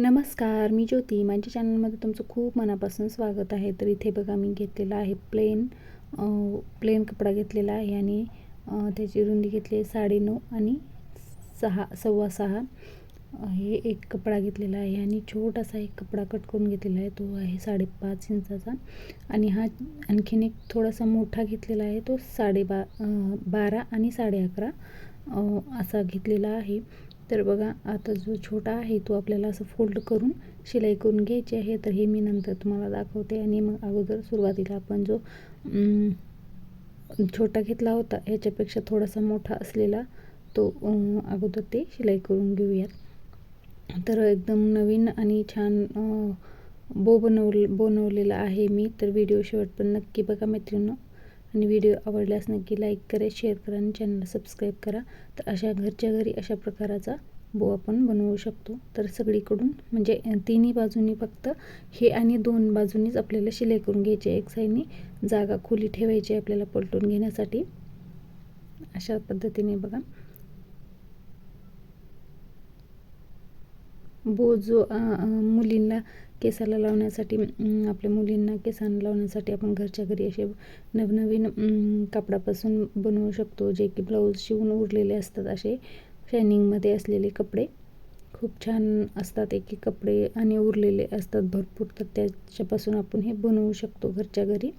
नमस्कार मी ज्योती. माझ्या चॅनलमध्ये तुमचं खूप मनापासून स्वागत आहे. तर इथे बघा मी घेतलेला आहे प्लेन प्लेन कपडा घेतलेला आहे आणि त्याची रुंदी घेतली आहे साडेनऊ आणि सहा सव्वा सहा. हे एक कपडा घेतलेला आहे आणि छोटासा एक कपडा कट करून घेतलेला आहे. तो आहे साडेपाच इंचाचा आणि हा आणखीन एक थोडासा मोठा घेतलेला आहे. तो साडेबा बारा आणि साडे अकरा असा घेतलेला आहे. तर बघा आता जो छोटा आहे तो आपल्याला असं फोल्ड करून शिलाई करून घ्यायची आहे. तर हे मी नंतर तुम्हाला दाखवते. आणि मग अगोदर सुरुवातीला आपण जो छोटा घेतला होता ह्याच्यापेक्षा थोडासा मोठा असलेला तो अगोदर ते शिलाई करून घेऊयात. तर एकदम नवीन आणि छान बो बनवल बनवलेला आहे मी. तर व्हिडिओ शेवट पण नक्की बघा मैत्रिणी आणि व्हिडिओ आवडल्यास नक्की लाईक करा शेअर करा आणि चॅनलला सबस्क्राईब करा. तर अशा घरच्या घरी अशा प्रकाराचा बो आपण बनवू शकतो. तर सगळीकडून म्हणजे तिन्ही बाजूनी फक्त हे आणि दोन बाजूनीच आपल्याला शिलाई करून घ्यायची आहे. एक साईडनी जागा खुली ठेवायची आहे आपल्याला पलटून घेण्यासाठी. अशा पद्धतीने बघा. बो जो मुलींना केसाला लावण्यासाठी आपल्या मुलींना केसांना लावण्यासाठी आपण घरच्या घरी असे नवनवीन कापडापासून बनवू शकतो जे की ब्लाऊज शिवून उरलेले असतात असे शायनिंगमध्ये असलेले कपडे. खूप छान असतात एक एक कपडे आणि उरलेले असतात भरपूर तर त्याच्यापासून आपण हे बनवू शकतो घरच्या घरी.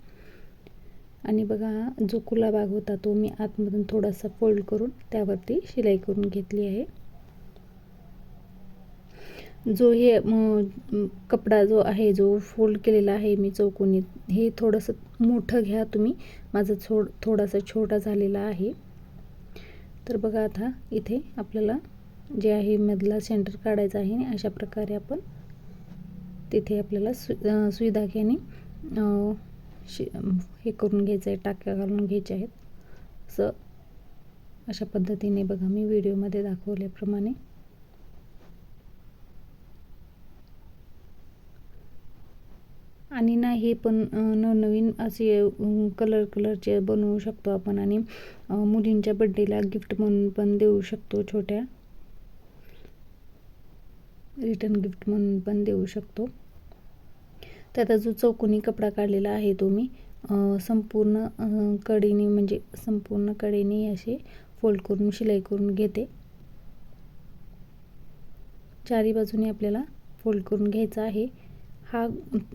आणि बघा जो कुलाबाग भाग होता तो मी आतमधून थोडासा फोल्ड करून त्यावरती शिलाई करून घेतली आहे. जो हे कपडा जो आहे जो फोल्ड केलेला आहे मी चौकोनी हे थोडंसं मोठं घ्या तुम्ही. माझं छो थोडासा छोटा झालेला आहे. तर बघा आता इथे आपल्याला जे आहे मधला सेंटर काढायचा आहे आणि अशा प्रकारे आपण तिथे आपल्याला सु अं, सुई धाग्याने हे करून घ्यायचं आहे टाक्या घालून घ्यायच्या आहेत. असं अशा पद्धतीने बघा मी व्हिडिओमध्ये दाखवल्याप्रमाणे. आणि ना हे पण नवनवीन असे कलर कलरचे बनवू शकतो आपण आणि मुलींच्या बड्डेला गिफ्ट म्हणून पण देऊ शकतो छोट्या. रिटर्न गिफ्ट म्हणून पण देऊ शकतो. त्याचा जो चौकोनी कपडा काढलेला आहे तो मी संपूर्ण कडेने म्हणजे संपूर्ण कडेने असे फोल्ड करून शिलाई करून घेते. चारी बाजूने आपल्याला फोल्ड करून घ्यायचा आहे. हा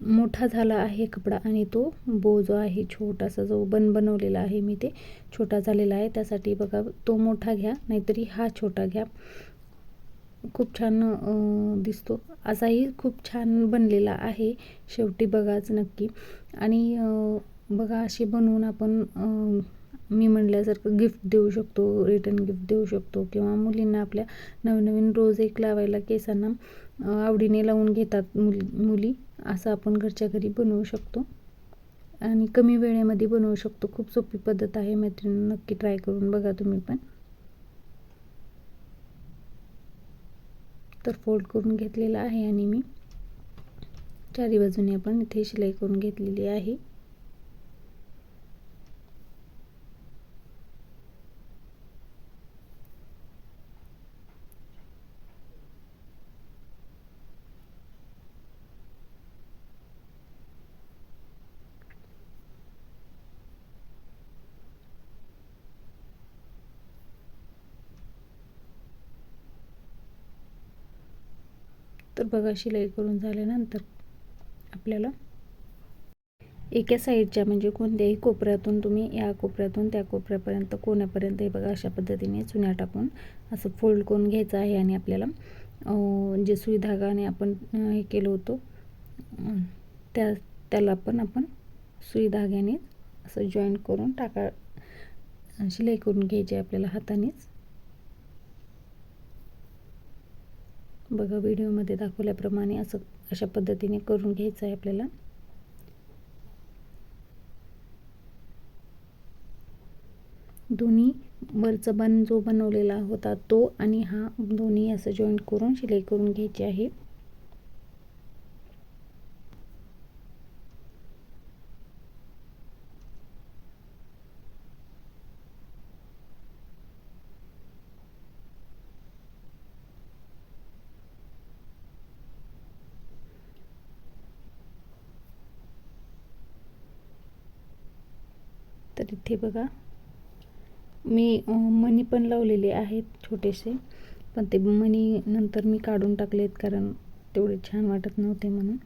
मोठा झाला आहे कपडा आणि तो बो जो आहे छोटासा जो बन बनवलेला आहे मी ते छोटा झालेला आहे. त्यासाठी बघा तो मोठा घ्या नाहीतरी हा छोटा घ्या. खूप छान दिसतो. असाही खूप छान बनलेला आहे. शेवटी बघाच नक्की. आणि बघा असे बनवून आपण मी म्हणल्यासारखं गिफ्ट देऊ शकतो रिटर्न गिफ्ट देऊ शकतो. किंवा मुलींना आपल्या नवनवीन रोज एक लावायला केसांना आवडीने लावून घेतात मुल मुली. असं आपण घरच्या घरी बनवू शकतो. आणि कमी वेळेमध्ये बनवू शकतो. खूप सोपी पद्धत आहे. मैत्रिणी नक्की ट्राय करून बघा तुम्ही पण. तर फोल्ड करून घेतलेला आहे आणि मी. चारी बाजूने आपण इथे शिलाई करून घेतलेली आहे. तर बघा शिलाई करून झाल्यानंतर आपल्याला एका साईडच्या म्हणजे कोणत्याही कोपऱ्यातून तुम्ही या कोपऱ्यातून त्या कोपऱ्यापर्यंत कोण्यापर्यंत हे बघा अशा पद्धतीने चुन्या टाकून असं फोल्ड करून घ्यायचं आहे आणि आपल्याला जे सुई धागाने आपण हे केलं होतं त्या त्याला पण आपण सुई धाग्याने असं जॉईंट करून टाका शिलाई करून घ्यायची आहे आपल्याला हातानेच. बघा व्हिडिओमध्ये दाखवल्याप्रमाणे असं अशा पद्धतीने करून घ्यायचं आहे आपल्याला. दोन्ही वरचा बन जो बनवलेला होता तो आणि हा दोन्ही असं जॉईंट करून शिलाई करून घ्यायची आहे. तर इथे बघा. मी मणी पण लावलेले आहेत छोटेसे पण ते मणी नंतर मी काढून टाकलेत कारण तेवढे छान वाटत नव्हते म्हणून.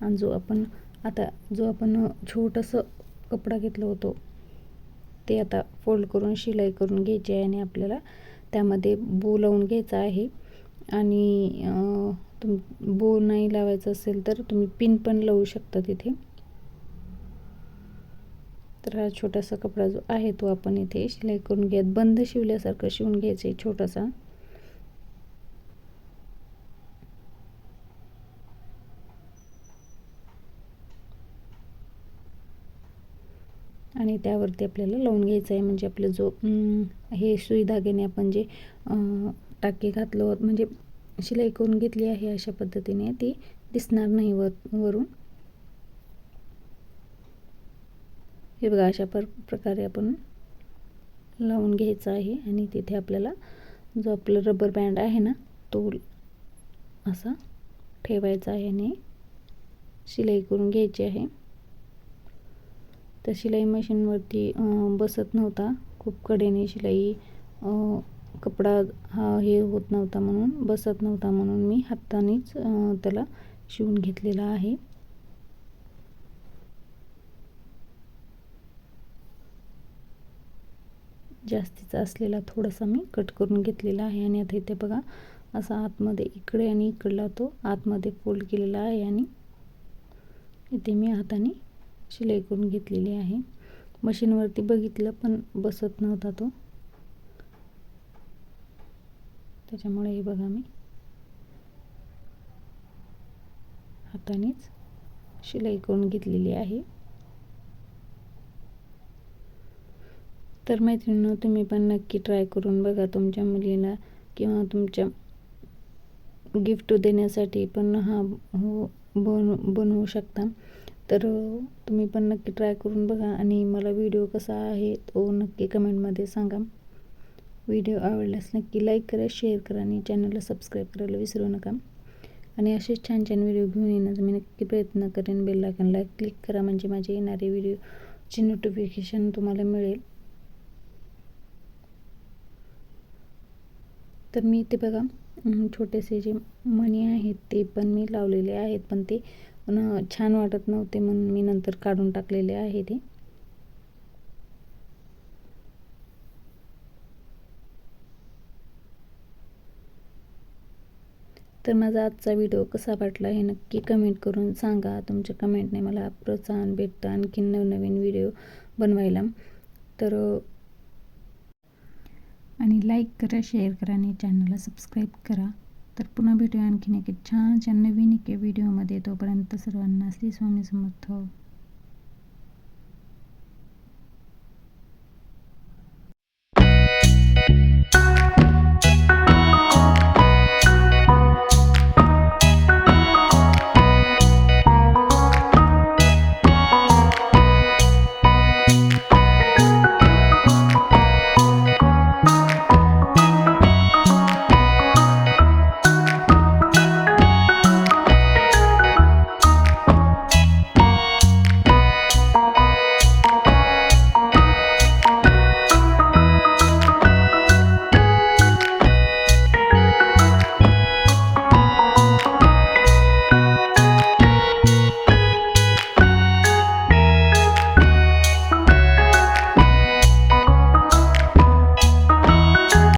आणि जो आपण आता जो आपण छोटंसं कपडा घेतला होतो ते आता फोल्ड करून शिलाई करून घ्यायची आहे आणि आपल्याला त्यामध्ये बो लावून घ्यायचा आहे. आणि तुम बो नाही लावायचं असेल तर तुम्ही पिन पण लावू शकता तिथे. तर हा छोटासा कपडा जो आहे तो आपण इथे शिलाई करून घ्यायत बंद शिवल्यासारखं शिवून घ्यायचं आहे छोटासा. आणि त्यावरती आपल्याला लावून घ्यायचं आहे. म्हणजे आपलं जो हे सुई धाग्याने आपण जे टाके घातलं म्हणजे शिलाई करून घेतली आहे अशा पद्धतीने ती दिसणार नाही वर वरून. हे बघा अशा पर प्रकारे आपण लावून घ्यायचं आहे आणि तिथे आपल्याला जो आपला रबर बँड आहे ना तो असा ठेवायचा आहे आणि शिलाई करून घ्यायची आहे. तर शिलाई मशीनवरती बसत नव्हता. खूप कडेने शिलाई कपडा हा हे होत नव्हता म्हणून बसत नव्हता म्हणून मी हातानेच त्याला शिवून घेतलेला आहे. जास्तीचा असलेला थोडासा मी कट करून घेतलेला आहे. आणि आता इथे बघा असा आतमध्ये इकडे आणि इकडला तो आतमध्ये फोल्ड केलेला आहे. आणि इथे मी हाताने शिलाई करून घेतलेली आहे. मशीनवरती बघितलं पण बसत नव्हता तो. त्याच्यामुळे हे बघा मी हातानेच शिलाई करून घेतलेली आहे. तर मैत्रिणींनो तुम्ही पण नक्की ट्राय करून बघा तुमच्या मुलीला किंवा तुमच्या गिफ्ट देण्यासाठी पण हा हो बन बनवू शकता. तर तुम्ही पण नक्की ट्राय करून बघा आणि मला व्हिडिओ कसा आहे तो नक्की कमेंटमध्ये सांगा. व्हिडिओ आवडल्यास नक्की लाईक करा शेअर करा आणि चॅनलला सबस्क्राईब करायला विसरू नका. आणि असेच छान छान व्हिडिओ घेऊन येण्याचा मी नक्की प्रयत्न करेन. बेल लायकनला क्लिक करा म्हणजे माझे येणारे व्हिडिओची नोटिफिकेशन तुम्हाला मिळेल. तर मी ते बघा छोटेसे जे मणी आहेत ते पण मी लावलेले आहेत पण ते न छान वाटत नव्हते म्हणून मी नंतर काढून टाकलेले आहे ते. तर माझा आजचा व्हिडिओ कसा वाटला हे नक्की कमेंट करून सांगा. तुमच्या कमेंटने मला प्रोत्साहन भेटतं आणखीन नवनवीन व्हिडिओ बनवायला. तर आणि लाईक करा शेअर करा आणि चॅनलला सबस्क्राईब करा. तर पुन्हा भेटूया आणखीन एक छान छान नवीन एक व्हिडिओमध्ये तोपर्यंत सर्वांना श्री स्वामी समर्थ.